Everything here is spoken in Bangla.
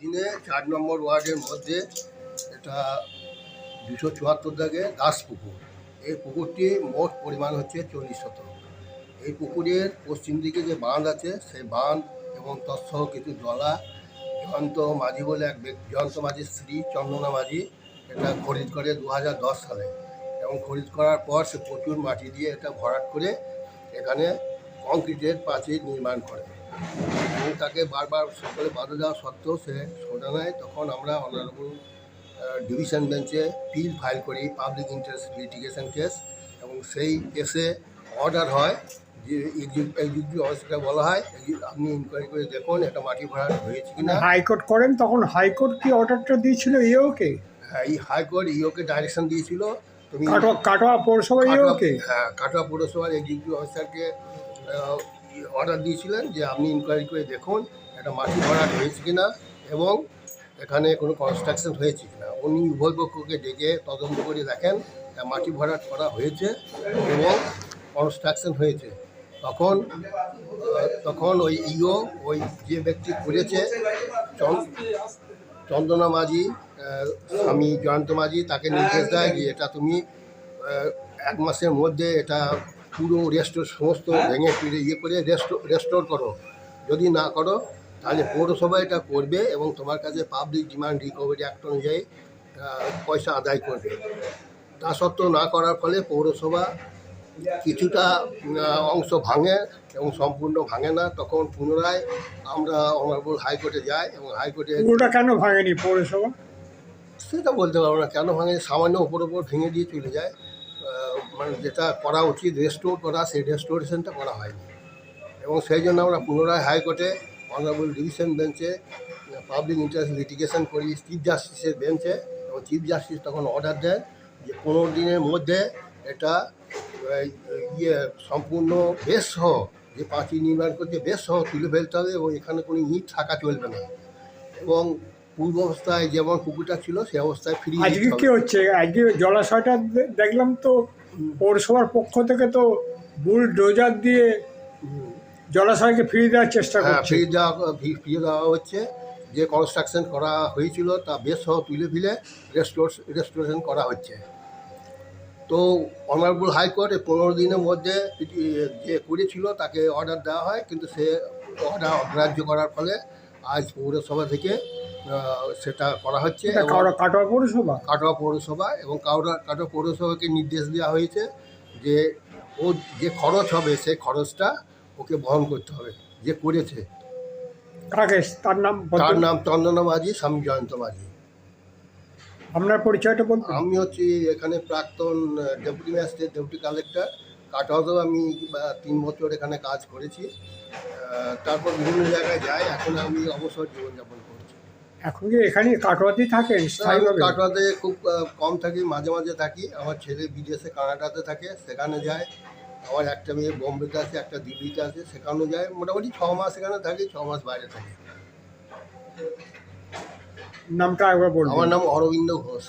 দিনে চার নম্বর ওয়ার্ডের মধ্যে এটা দুশো চুয়াত্তর দাগে দাস পুকুর। এই পুকুরটি মোট পরিমাণ হচ্ছে চল্লিশ শতক এই পুকুরের পশ্চিম দিকে যে বাঁধ আছে, সেই বাঁধ এবং তৎসহ কিছু জলা, জয়ন্ত মাঝি বলে এক জয়ন্ত মাঝির স্ত্রী চন্দনা মাঝি, এটা খরিদ করে দু হাজার দশ সালে এবং খরিদ করার পর সে প্রচুর মাটি দিয়ে এটা ভরাট করে এখানে কংক্রিটের প্রাচীর নির্মাণ করে। এবং তাকে বারবার সকলে বাধা দেওয়া সত্ত্বেও সে সোজা নেয়। তখন আমরা অনারেবল ডিভিশন বেঞ্চে পিল ফাইল করি পাবলিক ইন্টারেস্ট লিটিগেশন কেস এবং সেই কেসে অর্ডার হয় যে এক্সিকিউটিভ অফিসারকে বলা হয় আপনি ইনকোয়ারি করে দেখুন এটা মাটি ভরাট হয়েছে কিনা? হাইকোর্ট করেন তখন হাইকোর্ট কি অর্ডারটা দিয়েছিল ইওকে হ্যাঁ এই হাইকোর্ট ইওকে ডাইরেকশন দিয়েছিল। তুমি কাটোয়া পৌরসভা ইওকে হ্যাঁ কাটোয়া পৌরসভার এক্সিকিউটিভ অফিসারকে অর্ডার দিয়েছিলেন যে আপনি ইনকোয়ারি করে দেখুন, এটা মাটি ভরাট হয়েছে কি না এবং এখানে কোনো কনস্ট্রাকশন হয়েছে কি না উনি উভয় পক্ষকে ডেকে তদন্ত করে দেখেন মাটি ভরাট করা হয়েছে এবং কনস্ট্রাকশন হয়েছে। তখন তখন ওই ইও ওই যে ব্যক্তি করেছে, চন- চন্দনা মাঝি স্বামী জয়ন্ত মাঝি, তাকে নির্দেশ দেয় যে এটা তুমি এক মাসের মধ্যে এটা পুরো রেস্টোর সমস্ত ভেঙে ফিরে ইয়ে করে রেস্টো রেস্টোর করো। যদি না করো তাহলে পৌরসভা এটা করবে এবং তোমার কাছে পাবলিক ডিমান্ড রিকভারি অ্যাক্ট অনুযায়ী পয়সা আদায় করবে। তা সত্ত্বেও না করার ফলে পৌরসভা কিছুটা অংশ ভাঙে এবং সম্পূর্ণ ভাঙে না। তখন পুনরায় আমরা অনারেবল হাইকোর্টে যাই এবং হাইকোর্টে পুরোটা কেন ভাঙেনি পৌরসভা? সেটা বলতে পারব না। কেন ভাঙে সামান্য ওপর ওপর ভেঙে দিয়ে চলে যায়। মানে যেটা করা উচিত রেস্টোর করা সেই রেস্টোরেশনটা করা হয়নি। এবং সেই জন্য আমরা পুনরায় হাইকোর্টে অনারেবল ডিভিশন বেঞ্চে পাবলিক ইন্টারেস্ট লিটিগেশন করি চিফ জাস্টিসের বেঞ্চে এবং চিফ জাস্টিস তখন অর্ডার দেন যে পনেরো দিনের মধ্যে এটা ইয়ে সম্পূর্ণ বেশ সহ যে পাঁচি নির্মাণ করছে বেশ সহ তুলে ফেলতে হবে এবং এখানে কোনো ইট থাকা চলবে না। এবং পূর্ব অবস্থায় যেমন পুকুরটা ছিল সে অবস্থায় ফিরিয়ে আজকে কি হচ্ছে? আজকে জলাশয়টা দেখলাম তো পৌরসভার পক্ষ থেকে তো বুল ডোজার দিয়ে। জলাশয়কে ফিরিয়ে দেওয়ার চেষ্টা হ্যাঁ করছে ফিরিয়ে দেওয়া ফিরিয়ে দেওয়া হচ্ছে যে কনস্ট্রাকশন করা হয়েছিল তা বেশ সহ তুলে ফিলে রেস্টোর রেস্টোরেশন করা হচ্ছে তো অনারেবল হাইকোর্ট এই পনেরো দিনের মধ্যে যে করেছিল তাকে অর্ডার দেওয়া হয় কিন্তু সে অর্ডার অগ্রাহ্য করার ফলে আজ পৌরসভা থেকে সেটা করা হচ্ছে কাটোয়া- পৌরসভা? কাটোয়া পৌরসভা এবং কাটোয়া কাটোয়া পৌরসভাকে নির্দেশ দেওয়া হয়েছে যে ও যে খরচ হবে সেই খরচটা ওকে বহন করতে হবে যে করেছে। তার নাম তার নাম চন্দনা মাঝি স্বামী জয়ন্ত মাঝি। আপনার পরিচয়টা বলতে আমি হচ্ছি এখানে প্রাক্তন ডেপুটি ম্যাজিস্ট্রেট ডেপুটি কালেক্টর। কাটোয়াতেও আমি তিন বছর এখানে কাজ করেছি। তারপর বিভিন্ন জায়গায় যাই। এখন আমি অবসর জীবনযাপন করছি। এখন কি এখানে কাটোয়াতেই থাকেন স্থায়ীভাবে? কাটোয়াতে খুব কম থাকি মাঝে মাঝে থাকি। আমার ছেলে বিদেশে কানাডাতে থাকে সেখানে যায়। আমার একটা মেয়ে বোম্বেতে আছে একটা দিল্লিতে আছে সেখানেও যায়। মোটামুটি ছ মাস এখানে থাকি ছ মাস বাইরে থাকি। নামটা একবার বলুন আমার নাম অরবিন্দ ঘোষ।